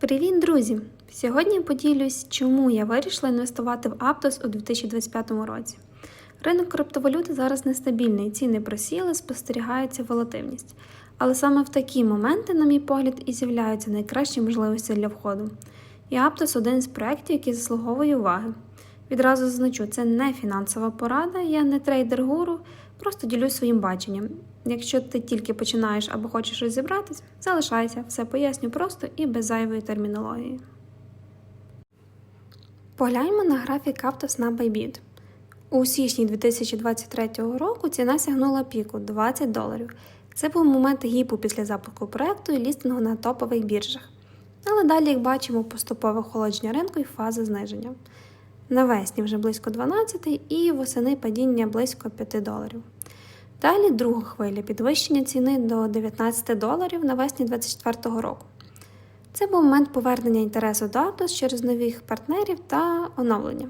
Привіт, друзі! Сьогодні поділюсь, чому я вирішила інвестувати в Aptos у 2025 році. Ринок криптовалюти зараз нестабільний, ціни просіли, спостерігається волативність. Але саме в такі моменти, на мій погляд, і з'являються найкращі можливості для входу. І Aptos один з проєктів, який заслуговує уваги. Відразу зазначу, це не фінансова порада, я не трейдер гуру, просто ділюсь своїм баченням. Якщо ти тільки починаєш або хочеш розібратись, залишайся, все поясню просто і без зайвої термінології. Погляньмо на графік Aptos на Bybit. У січні 2023 року ціна сягнула піку 20 доларів. Це був момент гіпу після запуску проекту і лістингу на топових біржах. Але далі, як бачимо, поступове охолодження ринку і фаза зниження. Навесні вже близько 12 і восени падіння близько 5 доларів. Далі друга хвиля підвищення ціни до 19 доларів навесні 2024 року. Це був момент повернення інтересу до Aptos через нових партнерів та оновлення.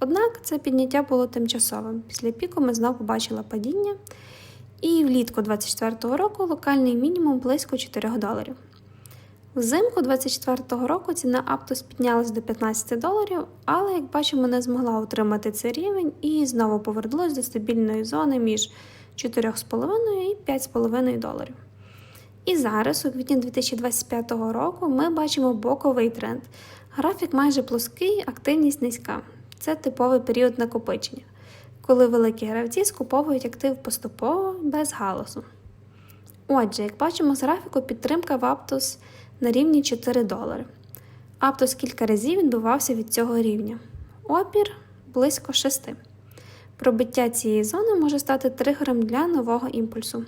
Однак це підняття було тимчасовим. Після піку ми знову побачили падіння, і влітку 2024 року локальний мінімум близько 4 доларів. Взимку 2024 року ціна Aptos піднялась до 15 доларів, але, як бачимо, не змогла утримати цей рівень і знову повернулась до стабільної зони між 4,5 і 5,5 доларів. І зараз, у квітні 2025 року, ми бачимо боковий тренд. Графік майже плоский, активність низька. Це типовий період накопичення, коли великі гравці скуповують актив поступово без галасу. Отже, як бачимо з графіку, підтримка в Aptos на рівні 4 долари. Aptos кілька разів відбивався від цього рівня. Опір близько 6. Пробиття цієї зони може стати тригером для нового імпульсу.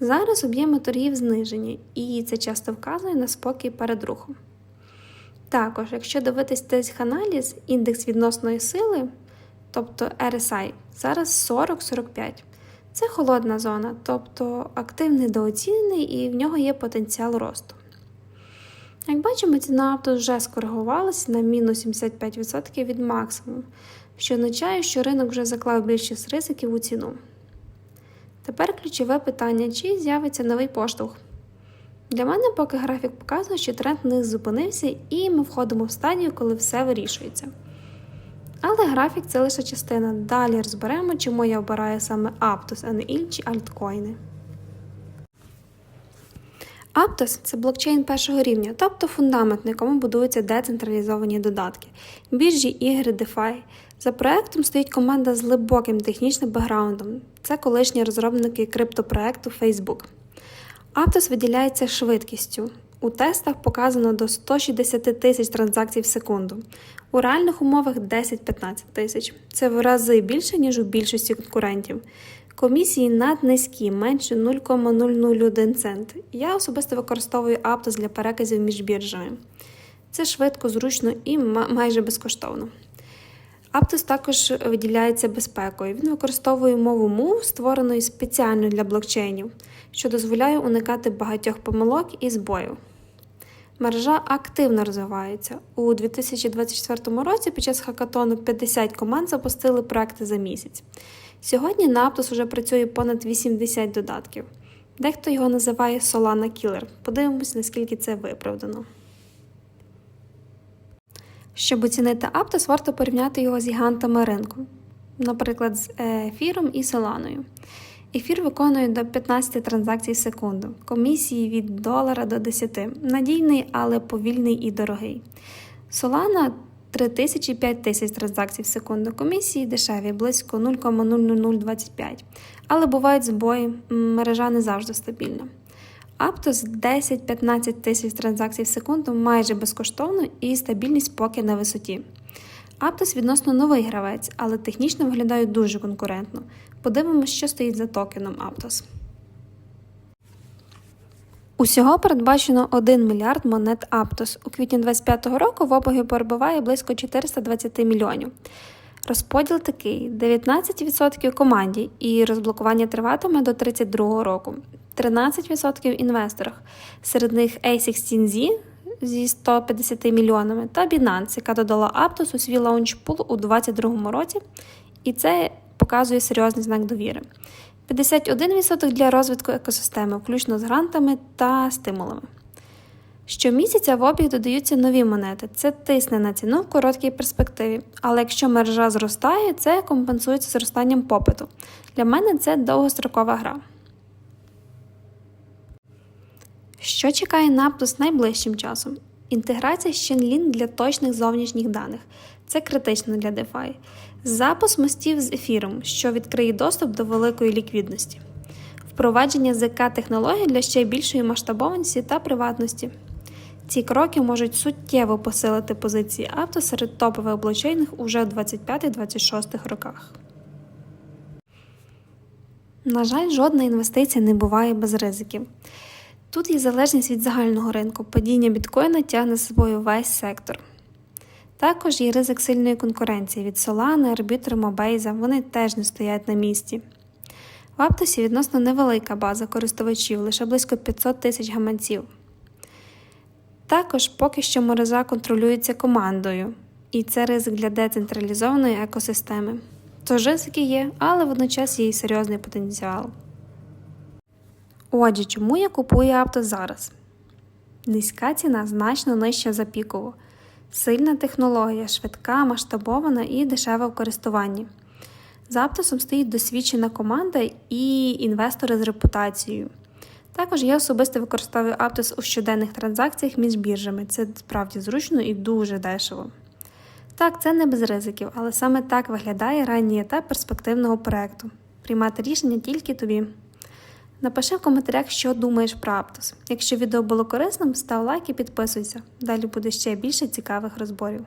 Зараз об'єми торгів знижені, і це часто вказує на спокій перед рухом. Також, якщо дивитись тех-аналіз, індекс відносної сили, тобто RSI, зараз 40-45. Це холодна зона, тобто актив недооцінений і в нього є потенціал росту. Як бачимо, ціна авто вже скоригувалася на мінус 75% від максимуму, що означає, що ринок вже заклав більшість ризиків у ціну. Тепер ключове питання, чи з'явиться новий поштовх. Для мене поки графік показує, що тренд не зупинився, і ми входимо в стадію, коли все вирішується. Але графік це лише частина. Далі розберемо, чому я обираю саме Aptos, а не інші альткоїни. Aptos – це блокчейн першого рівня, тобто фундамент, на якому будуються децентралізовані додатки, біржі, ігри, DeFi. За проектом стоїть команда з глибоким технічним бекграундом. Це колишні розробники криптопроекту Facebook. Aptos виділяється швидкістю. У тестах показано до 160 тисяч транзакцій в секунду. У реальних умовах 10-15 тисяч. Це в рази більше, ніж у більшості конкурентів. Комісії наднизькі, менше 0,001 цент. Я особисто використовую Aptos для переказів між біржами. Це швидко, зручно і майже безкоштовно. Aptos також виділяється безпекою. Він використовує мову MOVE, створеної спеціально для блокчейнів, що дозволяє уникати багатьох помилок і збоїв. Мережа активно розвивається. У 2024 році під час хакатону 50 команд запустили проекти за місяць. Сьогодні на Aptos вже працює понад 80 додатків. Дехто його називає Solana Killer. Подивимось, наскільки це виправдано. Щоб оцінити Aptos, варто порівняти його з гігантами ринку, наприклад, з ефіром і Solana. Ефір виконує до 15 транзакцій в секунду, комісії від долара до 10. Надійний, але повільний і дорогий. Solana 3000 5 тисяч транзакцій в секунду. Комісії дешеві, близько 0,00025. Але бувають збої, мережа не завжди стабільна. Aptos 10-15 тисяч транзакцій в секунду майже безкоштовно і стабільність поки на висоті. Aptos відносно новий гравець, але технічно виглядає дуже конкурентно. Подивимося, що стоїть за токеном Aptos. Усього передбачено 1 мільярд монет Aptos. У квітні 2025 року в обогі перебуває близько 420 мільйонів. Розподіл такий: 19% команді і розблокування триватиме до 32 року, 13% інвесторах, серед них A16Z зі 150 мільйонами та Binance, яка додала Aptos у свій лаунчпул у 2022 році, і це показує серйозний знак довіри. 51% для розвитку екосистеми, включно з грантами та стимулами. Щомісяця в обіг додаються нові монети. Це тисне на ціну в короткій перспективі. Але якщо мережа зростає, це компенсується зростанням попиту. Для мене це довгострокова гра. Що чекає Наптус найближчим часом? Інтеграція з для точних зовнішніх даних. Це критично для DeFi. Запуск мостів з ефіром, що відкриє доступ до великої ліквідності. Впровадження ЗК технологій для ще більшої масштабованості та приватності. Ці кроки можуть суттєво посилити позиції авто серед топових блокчейнів уже у 25-26 роках. На жаль, жодна інвестиція не буває без ризиків. Тут є залежність від загального ринку. Падіння біткоїна тягне з собою весь сектор. Також є ризик сильної конкуренції від Solana, Arbitrum, Mobase, вони теж не стоять на місці. В Аптосі відносно невелика база користувачів, лише близько 500 тисяч гаманців. Також поки що мережа контролюється командою, і це ризик для децентралізованої екосистеми. Тож ризики є, але водночас є і серйозний потенціал. Отже, чому я купую авто зараз? Низька ціна значно нижча за пікову. Сильна технологія, швидка, масштабована і дешева в користуванні. За Аптосом стоїть досвідчена команда і інвестори з репутацією. Також я особисто використовую Аптос у щоденних транзакціях між біржами. Це справді зручно і дуже дешево. Так, це не без ризиків, але саме так виглядає ранній етап перспективного проекту. Приймати рішення тільки тобі. Напиши в коментарях, що думаєш про Аптус. Якщо відео було корисним, став лайк і підписуйся. Далі буде ще більше цікавих розборів.